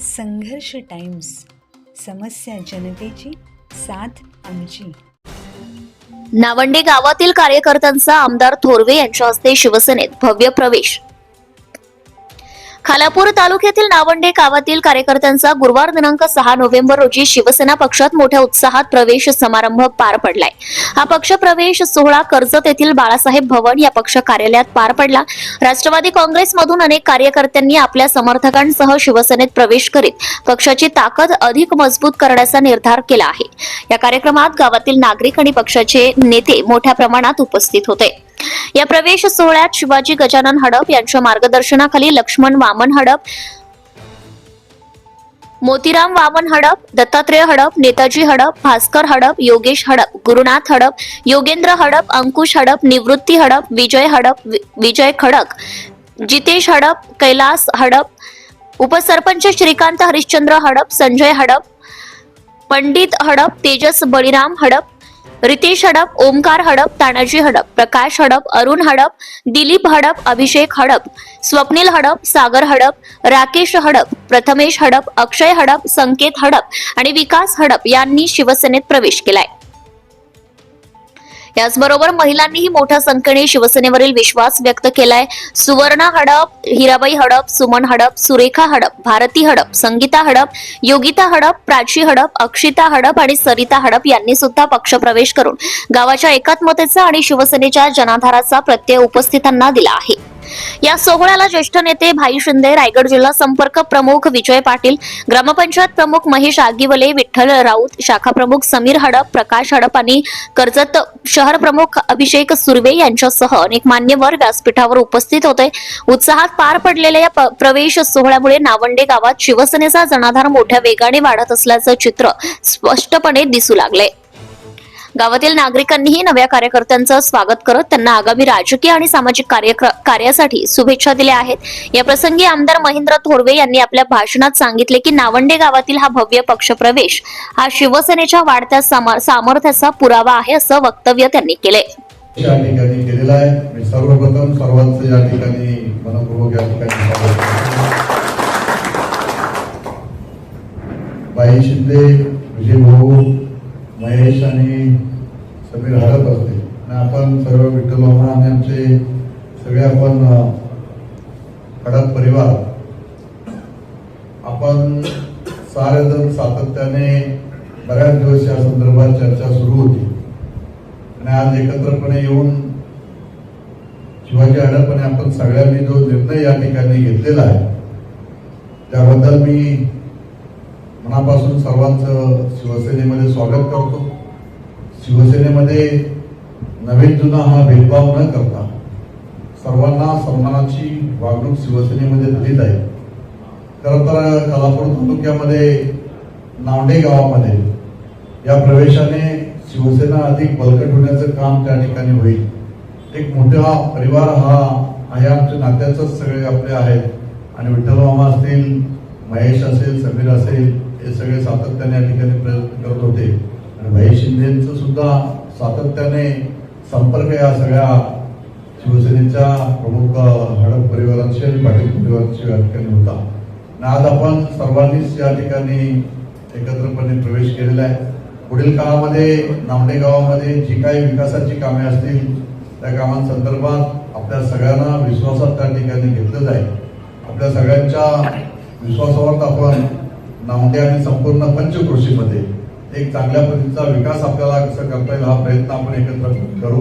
संघर्ष टाइम्स समस्या जनतेची साथ आमची. नावंडे गावातील कार्यकर्त्यांचा आमदार थोरवे यांच्या हस्ते शिवसेनेत भव्य प्रवेश. खालापूर तालुक्यातील नावंडे गावातील कार्यकर्त्यांचा गुरुवार दिनांक सहा नोव्हेंबर रोजी शिवसेना पक्षात मोठ्या उत्साहात प्रवेश समारंभ पार पडलाय. हा पक्ष प्रवेश सोहळा कर्जत येथील बाळासाहेब भवन या पक्ष कार्यालयात पार पडला. राष्ट्रवादी काँग्रेसमधून अनेक कार्यकर्त्यांनी आपल्या समर्थकांसह शिवसेनेत प्रवेश करीत पक्षाची ताकद अधिक मजबूत करण्याचा निर्धार केला आहे. या कार्यक्रमात गावातील नागरिक आणि पक्षाचे नेते मोठ्या प्रमाणात उपस्थित होते. या प्रवेश सोहळ्यात शिवाजी गजानन हडप यांच्या मार्गदर्शनाखाली लक्ष्मण वामन हडप मोतीराम वामन हडप दत्तात्रेय हडप नेताजी हडप भास्कर हडप योगेश हडप गुरुनाथ हडप योगेंद्र हडप अंकुश हडप निवृत्ती हडप विजय हडप विजय खडक जितेश हडप कैलास हडप उपसरपंच श्रीकांत हरिश्चंद्र हडप संजय हडप पंडित हडप तेजस बळीराम हडप रितेश हडप ओमकार हडप तानाजी हडप प्रकाश हडप अरुण हडप दिलीप हडप अभिषेक हडप स्वप्नील हडप सागर हडप राकेश हडप प्रथमेश हडप अक्षय हडप संकेत हडप आणि विकास हडप यांनी शिवसेनेत प्रवेश केलाय. याचबरोबर महिलांनीही मोठ्या संख्येने शिवसेनेवरील विश्वास व्यक्त केलाय. सुवर्णा हडप हिराबाई हडप सुमन हडप सुरेखा हडप भारती हडप संगीता हडप योगिता हडप प्राची हडप अक्षिता हडप आणि सरिता हडप यांनी सुद्धा पक्षप्रवेश करून गावाच्या एकात्मतेचा आणि शिवसेनेच्या जनाधाराचा प्रत्यय उपस्थितांना दिला आहे. या सोहळ्याला ज्येष्ठ नेते भाई शिंदे रायगड जिल्हा संपर्क प्रमुख विजय पाटील ग्रामपंचायत प्रमुख महेश आगिवले विठ्ठल राऊत शाखा प्रमुख समीर हडप प्रकाश हडप आणि कर्जत शहर प्रमुख अभिषेक सुर्वे यांच्यासह अनेक मान्यवर व्यासपीठावर उपस्थित होते. उत्साहात पार पडलेल्या या प्रवेश सोहळ्यामुळे नावंडे गावात शिवसेनेचा जनाधार मोठ्या वेगाने वाढत असल्याचं चित्र स्पष्टपणे दिसू लागले. गावातील नागरिकांनीही नव्या कार्यकर्त्यांचं स्वागत करत त्यांना आगामी राजकीय आणि सामाजिक कार्य कार्यासाठी शुभेच्छा दिल्या आहेत. या प्रसंगी आमदार महेंद्र थोरवे यांनी आपल्या भाषणात सांगितले की नावंडे गावातील हा भव्य पक्षप्रवेश हा शिवसेनेच्या वाढत्या सामर्थ्याचा पुरावा आहे असं वक्तव्य त्यांनी केले. या ठिकाणी केलेला आहे. मी सर्वप्रथम सर्वांचं या ठिकाणी मनपूर्वक या ठिकाणी बाई शिंदे विजय भाऊ महेश आणि समीर हरत असते. आणि आपण सर्व विठ्ठल मामा आणि आमचे सगळे आपण खडक परिवार. आपण सारेजण सातत्याने बऱ्याच दिवस या संदर्भात चर्चा सुरू होती. आणि आज एकत्रपणे येऊन शिवाजी हडप आपण सगळ्यांनी जो निर्णय या ठिकाणी घेतलेला आहे त्याबद्दल मी मनापासून सर्वांचं शिवसेनेमध्ये स्वागत करतो. शिवसेनेमध्ये नवीन जुना हा भेदभाव न करता सर्वांना सन्मानाची वागणूक शिवसेनेमध्ये दिलीच आहे. खरं तर कलापूर तालुक्यामध्ये नावडे गावामध्ये या प्रवेशाने शिवसेना अधिक बळकट होण्याचं काम त्या ठिकाणी होईल. एक मोठा परिवार हा आहे आमच्या नात्याचंच सगळे आपले आहेत. आणि विठ्ठल मामा असतील महेश असेल समीर असेल हे सगळे सातत्याने या ठिकाणी प्रयत्न करत होते. आणि भाई शिंदेचं सुद्धा सातत्याने संपर्क या सगळ्या शिवसेनेच्या प्रमुख हडप परिवारांशी आणि पाटील परिवारांशी या ठिकाणी होता. आणि आज आपण सर्वांनीच या ठिकाणी एकत्रपणे प्रवेश केलेला आहे. पुढील काळामध्ये नामडे गावामध्ये जी काही विकासाची कामे असतील त्या कामांसंदर्भात आपल्या सगळ्यांना विश्वासात त्या ठिकाणी घेतलं जाईल. आपल्या सगळ्यांच्या विश्वासावर आपण नामडे आणि संपूर्ण पंचकृषीमध्ये एक चांगल्या पद्धतीचा विकास आपल्याला कसं करता येईल हा प्रयत्न आपण एकत्र करू.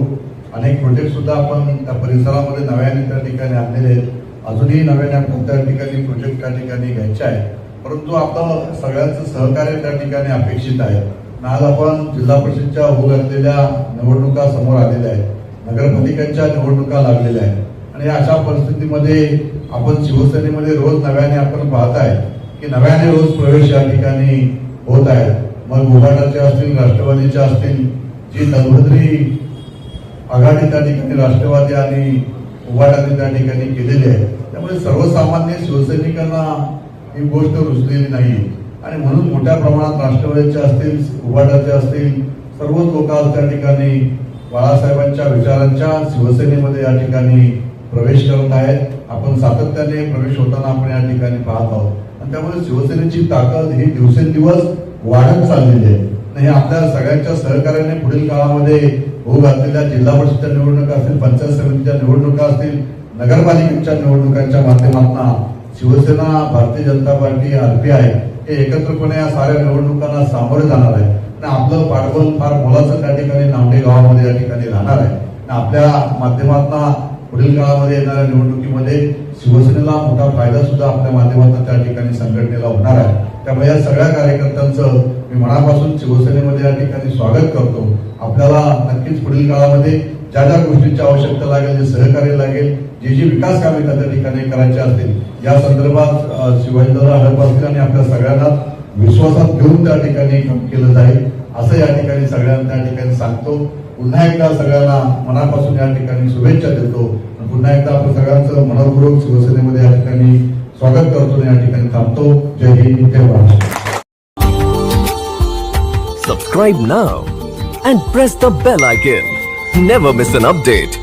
अनेक प्रोजेक्ट सुद्धा आपण त्या परिसरामध्ये नव्याने त्या ठिकाणी आणलेले आहेत. अजूनही नव्याने कोणत्या त्या ठिकाणी प्रोजेक्ट त्या ठिकाणी घ्यायचे आहे परंतु आपलं सगळ्यांचं सहकार्य त्या ठिकाणी अपेक्षित आहे. आज आपण जिल्हा परिषदच्या होऊ घातलेल्या निवडणुका समोर आलेल्या आहेत. नगरपालिकांच्या निवडणुका लागलेल्या आहेत. आणि अशा परिस्थितीमध्ये आपण शिवसेनेमध्ये रोज नव्याने आपण पाहत आहे. की नव्याने रोज प्रवेश या ठिकाणी होत आहेत मग उघाटाचे असतील राष्ट्रवादीच्या असतील जी दलभद्री आघाडी त्या ठिकाणी राष्ट्रवादी आणि उघाटाने त्या ठिकाणी केलेली आहे. त्यामुळे सर्वसामान्य शिवसैनिकांना ही गोष्ट रुचलेली नाही. आणि म्हणून मोठ्या प्रमाणात राष्ट्रवादीचे असतील उघाटाचे असतील सर्वच लोक आज त्या ठिकाणी बाळासाहेबांच्या विचारांच्या शिवसेनेमध्ये या ठिकाणी प्रवेश करत आहेत. आपण सातत्याने प्रवेश होताना आपण या ठिकाणी पाहत आहोत. त्यामुळे शिवसेनेची ताकद ही दिवसेंदिवस वाढत चाललेली आहे. आणि हे आपल्या सगळ्यांच्या सहकार्याने पुढील काळामध्ये होऊ घातलेल्या जिल्हा परिषदच्या निवडणुका असतील पंचायत समितीच्या निवडणुका असतील नगरपालिकेच्या निवडणुकांच्या माध्यमातून शिवसेना भारतीय जनता पार्टी आरपीआय हे एकत्रपणे या साऱ्या निवडणुकांना सामोरे जाणार आहे. आणि आपलं पाठबळ फार मोलाचं त्या ठिकाणी नावडे गावामध्ये या ठिकाणी राहणार आहे. आणि आपल्या माध्यमातून पुढील काळामध्ये येणाऱ्या निवडणुकीमध्ये शिवसेनेला मोठा फायदा सुद्धा आपल्या माध्यमातून त्या ठिकाणी संघटनेला होणार आहे. त्यामुळे या सगळ्या कार्यकर्त्यांचं मी मनापासून शिवसेनेमध्ये या ठिकाणी स्वागत करतो. आपल्याला नक्कीच पुढील काळामध्ये ज्या ज्या गोष्टींची आवश्यकता लागेल जे सहकार्य लागेल जे जी विकास कामे त्या ठिकाणी करायची असतील या संदर्भात अ, शिवाजीदादा हडप असतील आणि आपल्या सगळ्यांना विश्वासात घेऊन त्या ठिकाणी काम केलं जाईल असं या ठिकाणी सगळ्यांना त्या ठिकाणी सांगतो. पुन्हा एकदा सगळ्यांना मनापासून या ठिकाणी शुभेच्छा देतो. पुन्हा एकदा आपण सगळ्यांचं मनपूर्वक शिवसेनेमध्ये या ठिकाणी स्वागत करतो या ठिकाणी थांबतो. जय हिंद जय Maharashtra. Subscribe now and press the bell icon never miss an update